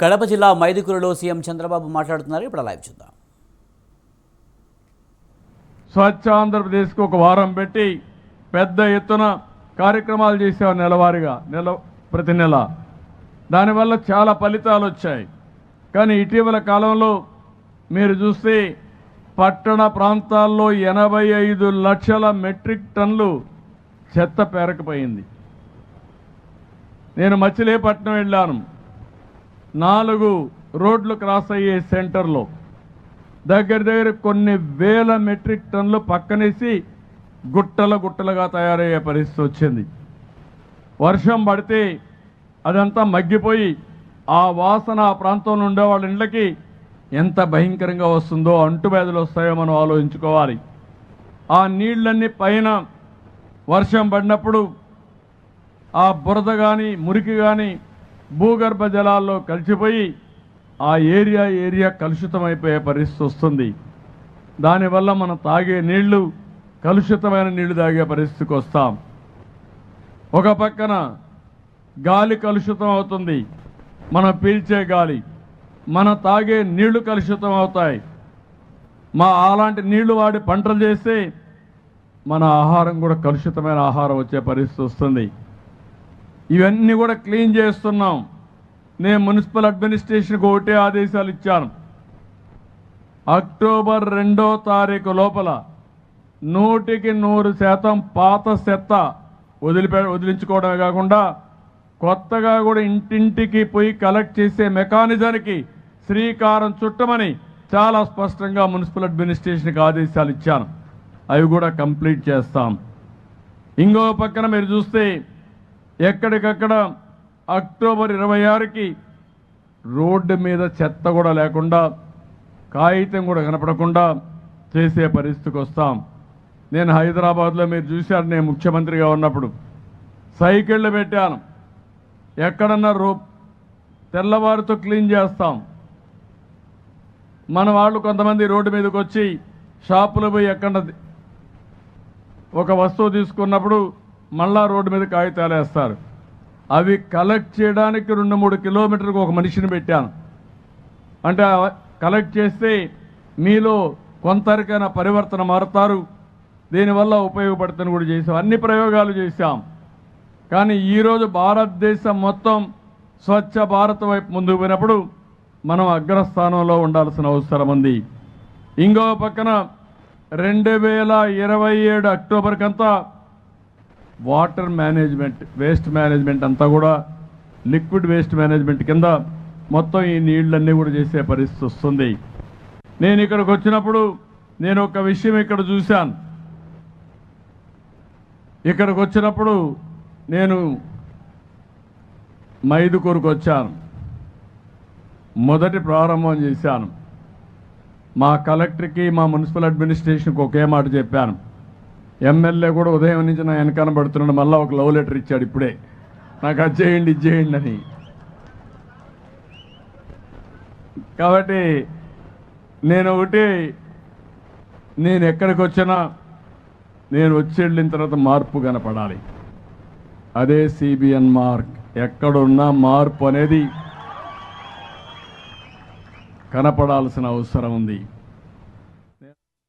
కడప జిల్లా మైదుకూరులో సీఎం చంద్రబాబు మాట్లాడుతున్నారు. ఇప్పుడు లైవ్ చూద్దాం. స్వచ్ఛ ఆంధ్రప్రదేశ్కు ఒక వారం పెట్టి పెద్ద ఎత్తున కార్యక్రమాలు చేసాం నెలవారీగా నెల ప్రతి నెల. దానివల్ల చాలా ఫలితాలు వచ్చాయి. కానీ ఇటీవల కాలంలో మీరు చూస్తే పట్టణ ప్రాంతాల్లో ఎనభై ఐదు లక్షల మెట్రిక్ టన్లు చెత్త పేరకపోయింది. నేను మచిలీపట్నం వెళ్ళాను. నాలుగు రోడ్లు క్రాస్ అయ్యే సెంటర్లో. దగ్గర దగ్గర కొన్ని వేల మెట్రిక్ టన్నులు పక్కనేసి గుట్టల గుట్టలుగా తయారయ్యే పరిస్థితి వచ్చింది. వర్షం పడితే అదంతా మగ్గిపోయి ఆ వాసన ఆ ప్రాంతంలో ఉండే వాళ్ళ ఇండ్లకి ఎంత భయంకరంగా వస్తుందో అంటువ్యాధులు వస్తాయో మనం ఆలోచించుకోవాలి. ఆ నీళ్ళన్నీ పైన వర్షం పడినప్పుడు ఆ బురద కానీ మురికి కానీ భూగర్భ జలాల్లో కలిసిపోయి ఆ ఏరియా ఏరియా కలుషితమైపోయే పరిస్థితి వస్తుంది. దానివల్ల మనం తాగే నీళ్ళు కలుషితమైన నీళ్ళు తాగే పరిస్థితికి వస్తాం. ఒక పక్కన గాలి కలుషితం అవుతుంది మనం పీల్చే గాలి మన తాగే నీళ్ళు కలుషితం అవుతాయి మా అలాంటి నీళ్ళు వాడి పంటలు చేస్తే మన ఆహారం కూడా కలుషితమైన ఆహారం వచ్చే పరిస్థితి వస్తుంది. ఇవన్నీ కూడా క్లీన్ చేస్తున్నాం. నేను మున్సిపల్ అడ్మినిస్ట్రేషన్కి ఒకటే ఆదేశాలు ఇచ్చాను. అక్టోబర్ రెండో తారీఖు లోపల నూటికి నూరు శాతం పాత చెత్త వదిలిపె వదిలించుకోవడమే కాకుండా కొత్తగా కూడా ఇంటింటికి పోయి కలెక్ట్ చేసే మెకానిజానికి శ్రీకారం చుట్టమని చాలా స్పష్టంగా మున్సిపల్ అడ్మినిస్ట్రేషన్కి ఆదేశాలు ఇచ్చాను. అవి కూడా కంప్లీట్ చేస్తాం. ఇంకో పక్కన మీరు చూస్తే ఎక్కడికక్కడ అక్టోబర్ ఇరవై ఆరుకి రోడ్డు మీద చెత్త కూడా లేకుండా కాగితం కూడా కనపడకుండా చేసే పరిస్థితికి వస్తాం. నేను హైదరాబాద్లో మీరు చూశారు నేను ముఖ్యమంత్రిగా ఉన్నప్పుడు. సైకిళ్ళు పెట్టాను. ఎక్కడన్నా రో తెల్లవారితో క్లీన్ చేస్తాం. మన వాళ్ళు కొంతమంది రోడ్డు మీదకి వచ్చి షాపులో పోయి ఎక్కడ ఒక వస్తువు తీసుకున్నప్పుడు మళ్ళా రోడ్డు మీద కాగితాలు వేస్తారు అవి కలెక్ట్ చేయడానికి రెండు మూడు కిలోమీటర్కి ఒక మనిషిని పెట్టాను. అంటే కలెక్ట్ చేస్తే మీలో కొంతరికైనా పరివర్తన మారుతారు. దీనివల్ల ఉపయోగపడుతుంది కూడా చేసాం. అన్ని ప్రయోగాలు చేశాం. కానీ ఈరోజు భారతదేశం మొత్తం స్వచ్ఛ భారత్ వైపు ముందుకు పోయినప్పుడు మనం అగ్రస్థానంలో ఉండాల్సిన అవసరం ఉంది. ఇంకో పక్కన రెండు వేల ఇరవై ఏడు అక్టోబర్ కంతా వాటర్ మేనేజ్మెంట్ వేస్ట్ మేనేజ్మెంట్ అంతా కూడా లిక్విడ్ వేస్ట్ మేనేజ్మెంట్ కింద మొత్తం ఈ నీళ్ళన్నీ కూడా చేసే పరిస్థితి వస్తుంది. నేను ఇక్కడికి వచ్చినప్పుడు నేను ఒక విషయం ఇక్కడ చూశాను. ఇక్కడికి వచ్చినప్పుడు నేను మైదుకూరుకు వచ్చాను. మొదటి ప్రారంభం చేశాను. మా కలెక్టర్కి మా మున్సిపల్ అడ్మినిస్ట్రేషన్కి ఒకే మాట చెప్పాను. ఎమ్మెల్యే కూడా ఉదయం నుంచి నా వెనకాన పడుతున్నాడు. మళ్ళీ ఒక లవ్ లెటర్ ఇచ్చాడు ఇప్పుడే. నాకు అది చేయండి ఇది చేయండి అని. కాబట్టి నేను ఒకటి నేను ఎక్కడికి వచ్చినా నేను వచ్చి వెళ్ళిన తర్వాత మార్పు కనపడాలి. అదే సిబిఎన్ మార్క్ ఎక్కడున్నా మార్పు అనేది కనపడాల్సిన అవసరం ఉంది.